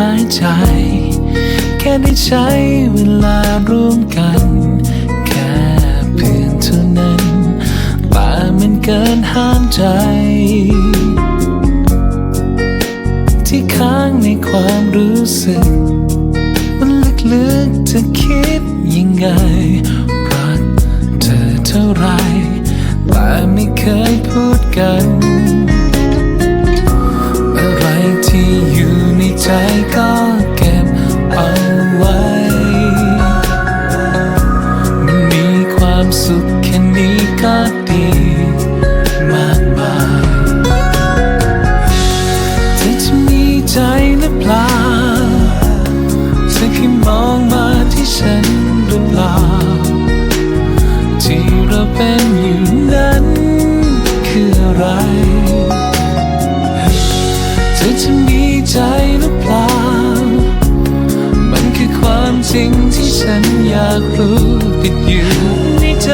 หายใจ แค่ได้ใช้เวลาร่วมกัน แค่เพียงเท่านั้น แต่มันเกินห้ามใจ ที่ค้างในความรู้สึก มันลึกๆจะคิดยังไง รักเธอเท่าไร แต่ไม่เคยพูดกัน ใจก็เก็บเอาไว้ มันมีความสุขแค่นี้ก็ดีมากมายเธอจะมีใจหรือเปล่าเธอแค่มองมาที่ฉันหรือเปล่า ที่เราเป็นอยู่นั้นคืออะไร สิ่งที่ฉันอยากรู้ติดอยู่ในใจ